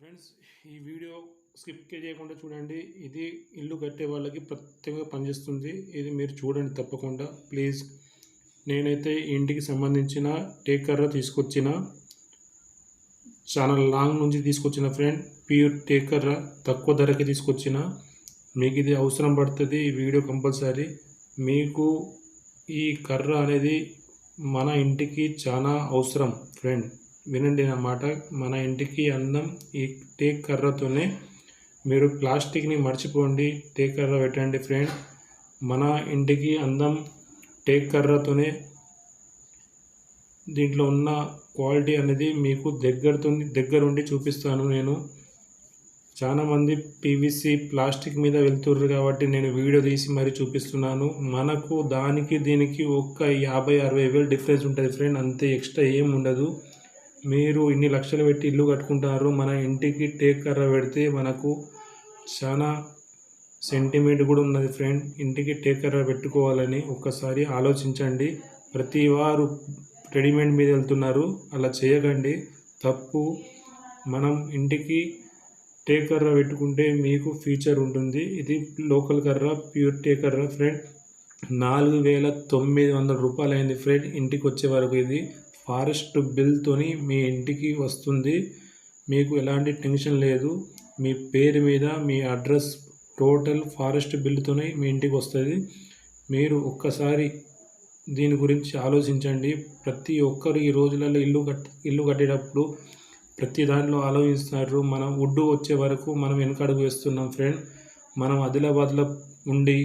Friends ఈ video skip చేయకుండా చూడండి. ఇది ఇల్లు కట్టే వాళ్ళకి ప్రత్యేకంగా పనిచేస్తుంది. ఇది మీరు చూడండి తప్పకుండా. ప్లీజ్ నేనైతే ఇంటికి సంబంధించిన టేకర్ర తీసుకొచ్చిన చాలా లాంగ్ నుంచి తీసుకొచ్చిన ఫ్రెండ్ ప్యూర్ టేకర్ర తక్కువ ధరకి తీసుకొచ్చిన. మీకు ఇది అవసరం పడుతుంది ఈ వీడియో కంపల్సరీ. మీకు ఈ కర్ర అనేది మన ఇంటికి చాలా అవసరం ఫ్రెండ్ వినండి నా మాట. మన ఇంటికి అందం ఈ టేక్ కర్రతోనే మీరు ప్లాస్టిక్ని మర్చిపోండి. టేక్ కర్ర పెట్టండి ఫ్రెండ్. మన ఇంటికి అందం టేక్ కర్రతోనే దీంట్లో ఉన్న క్వాలిటీ అనేది మీకు దగ్గరతో దగ్గరుండి చూపిస్తాను నేను. చాలామంది పీవీసీ ప్లాస్టిక్ మీద వెళ్తుర్రు కాబట్టి నేను వీడియో తీసి మరీ చూపిస్తున్నాను. మనకు దానికి దీనికి ఒక్క యాభై అరవై వేలు డిఫరెన్స్ ఉంటుంది ఫ్రెండ్. అంతే ఎక్స్ట్రా ఏం ఉండదు. మీరు ఇన్ని లక్షలు పెట్టి ఇల్లు కట్టుకుంటారు మన ఇంటికి టేక్ కర్ర పెడితే మనకు చాలా సెంటిమెంట్ కూడా ఉన్నది ఫ్రెండ్. ఇంటికి టేక్ కర్ర పెట్టుకోవాలని ఒక్కసారి ఆలోచించండి. ప్రతి వారు రెడీమేడ్ మీద వెళ్తున్నారు అలా చేయకండి. తప్పు. మనం ఇంటికి టేక్ కర్ర పెట్టుకుంటే మీకు ఫీచర్ ఉంటుంది. ఇది లోకల్ కర్ర ప్యూర్ టేక్ కర్ర ఫ్రెండ్. నాలుగు వేల తొమ్మిది వందల రూపాయలు అయింది ఫ్రెండ్ ఇంటికి వచ్చే వరకు ఇది. ఫారెస్ట్ బిల్తోని మీ ఇంటికి వస్తుంది. మీకు ఎలాంటి టెన్షన్ లేదు. మీ పేరు మీద మీ అడ్రస్ టోటల్ ఫారెస్ట్ బిల్లుతోనే మీ ఇంటికి వస్తుంది. మీరు ఒక్కసారి దీని గురించి ఆలోచించండి. ప్రతి ఒక్కరు ఈ రోజులలో ఇల్లు కట్ ఇల్లు కట్టేటప్పుడు ప్రతి దాంట్లో ఆలోచిస్తున్నారు మనం వుడ్డు వచ్చే వరకు మనం వెనకడుగు వేస్తున్నాం ఫ్రెండ్. మనం ఆదిలాబాద్లో ఉండి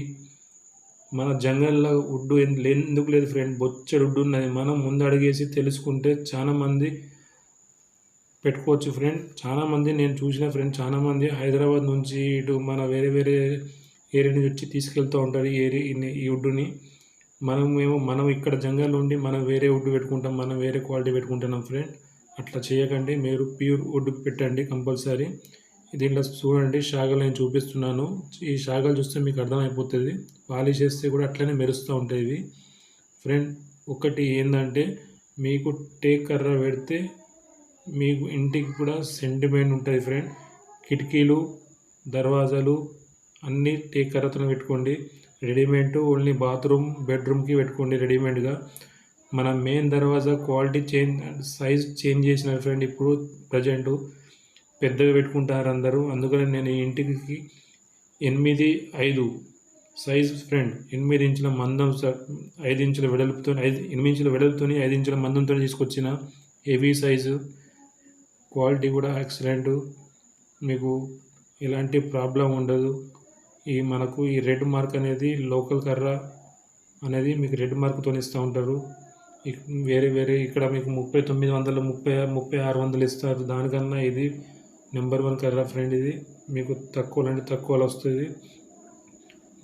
మన జంగల్లో ఉడ్డు ఎందుకు లేదు ఫ్రెండ్ బొచ్చడు ఉడ్డు ఉన్నది. మనం ముందు అడిగేసి తెలుసుకుంటే చాలామంది పెట్టుకోవచ్చు ఫ్రెండ్ చాలామంది నేను చూసిన ఫ్రెండ్ చాలామంది హైదరాబాద్ నుంచి ఇటు మన వేరే వేరే ఏరియా నుంచి వచ్చి తీసుకెళ్తూ ఉంటారు ఈ ఏరియా ఈ ఉడ్డుని. మనం మేము మనం ఇక్కడ జంగల్ ఉండి మనం వేరే ఉడ్డు పెట్టుకుంటాం మనం వేరే క్వాలిటీ పెట్టుకుంటున్నాం ఫ్రెండ్ అట్లా చేయకండి. మీరు ప్యూర్ వుడ్ పెట్టండి కంపల్సరీ. దీంట్లో చూడండి షాగలు నేను చూపిస్తున్నాను. ఈ షాగలు చూస్తే మీకు అర్థమైపోతుంది. పాలిష్ చేస్తే కూడా అట్లనే మెరుస్తూ ఉంటాయి ఫ్రెండ్ ఒకటి ఏంటంటే మీకు టేక్ కర్ర పెడితే మీకు ఇంటికి కూడా సెంటిమెంట్ ఉంటుంది ఫ్రెండ్. కిటికీలు దర్వాజాలు అన్నీ టేక్ కర్రతో పెట్టుకోండి. రెడీమేడ్ ఓన్లీ బాత్రూమ్ బెడ్రూమ్కి పెట్టుకోండి రెడీమేడ్గా. మన మెయిన్ దర్వాజా క్వాలిటీ చేంజ్ సైజ్ చేంజ్ చేసిన ఫ్రెండ్ ఇప్పుడు ప్రజెంటు. పెద్దగా పెట్టుకుంటారు అందరూ. అందుకని నేను ఈ ఇంటికి ఎనిమిది ఐదు సైజ్ ఫ్రెండ్ ఎనిమిది ఇంచుల మందం ఐదు ఇంచుల వెడల్పుతో ఐదు ఎనిమిది ఇంచుల వెడల్పుతో ఐదు ఇంచుల మందంతో తీసుకొచ్చిన హెవీ సైజు. క్వాలిటీ కూడా ఎక్సలెంట్. మీకు ఎలాంటి ప్రాబ్లం ఉండదు. ఈ మనకు ఈ రెడ్ మార్క్ అనేది లోకల్ కర్ర అనేది మీకు రెడ్ మార్క్తో ఇస్తూ ఉంటారు. వేరే వేరే ఇక్కడ మీకు ముప్పై తొమ్మిది వందలు ముప్పై ముప్పై ఆరు వందలు ఇస్తారు. దానికన్నా ఇది నెంబర్ వన్ కర్ర ఫ్రెండ్ ఇది. మీకు తక్కువ అంటే తక్కువలో వస్తుంది.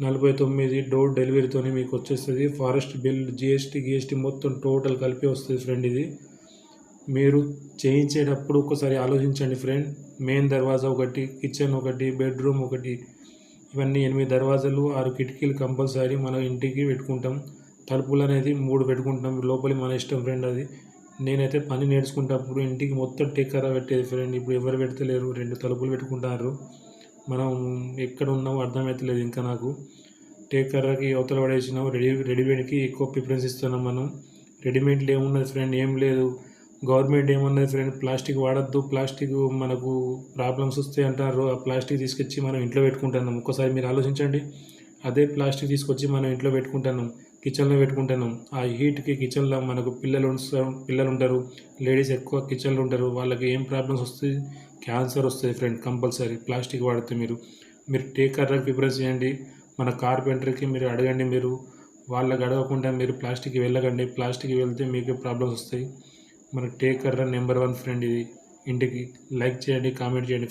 నలభై తొమ్మిది డోర్ డెలివరీతోనే మీకు వచ్చేస్తుంది. ఫారెస్ట్ బిల్ జిఎస్టీ గిఎస్టీ మొత్తం టోటల్ కలిపి వస్తుంది ఫ్రెండ్ ఇది. మీరు చేయించేటప్పుడు ఒకసారి ఆలోచించండి ఫ్రెండ్ మెయిన్ దర్వాజా ఒకటి కిచెన్ ఒకటి బెడ్రూమ్ ఒకటి. ఇవన్నీ ఎనిమిది దర్వాజాలు ఆరు కిటికీలు కంపల్సరీ మనం ఇంటికి పెట్టుకుంటాం. తలుపులు అనేది మూడు పెట్టుకుంటాం. లోపలి మన ఇష్టం ఫ్రెండ్ అది. నేనైతే పని నేర్చుకుంటప్పుడు ఇంటికి మొత్తం టేకరా పెట్టేది ఫ్రెండ్ ఇప్పుడు ఎవరు పెడతలేరు రెండు తలుపులు పెట్టుకుంటారు. మనం ఎక్కడ ఉన్నామో అర్థమవుతలేదు ఇంకా నాకు. టేకర్రకి అవతల పడేసినాం రెడీ రెడీమేడ్కి ఎక్కువ ప్రిఫరెన్స్ ఇస్తున్నాం మనం. రెడీమేడ్లో ఏమున్నది ఫ్రెండ్ ఏం లేదు. గవర్నమెంట్ ఏమన్నది ఫ్రెండ్ ప్లాస్టిక్ వాడద్దు. ప్లాస్టిక్ మనకు ప్రాబ్లమ్స్ వస్తాయి అంటారు. ఆ ప్లాస్టిక్ తీసుకొచ్చి మనం ఇంట్లో పెట్టుకుంటున్నాం. ఒక్కసారి మీరు ఆలోచించండి. అదే ప్లాస్టిక్ తీసుకొచ్చి మనం ఇంట్లో పెట్టుకుంటున్నాం. కిచెన్లో పెట్టుకుంటున్నాం. ఆ హీట్కి కిచెన్లో మనకు పిల్లలు పిల్లలు ఉంటారు లేడీస్ ఎక్కువ కిచెన్లో ఉంటారు వాళ్ళకి ఏం ప్రాబ్లమ్స్ వస్తుంది క్యాన్సర్ వస్తుంది ఫ్రెండ్ కంపల్సరీ. ప్లాస్టిక్ వాడితే మీరు. మీరు టేకర్లకు ప్రిఫరెన్స్ చేయండి. మన కార్పెంటర్కి మీరు అడగండి మీరు. వాళ్ళకి అడగకుండా మీరు ప్లాస్టిక్ వెళ్ళకండి. ప్లాస్టిక్ వెళ్తే మీకు ప్రాబ్లమ్స్ వస్తాయి. మన టేక్ కర్ర నెంబర్ వన్ ఫ్రెండ్ ఇది. ఇంటికి లైక్ చేయండి కామెంట్ చేయండి.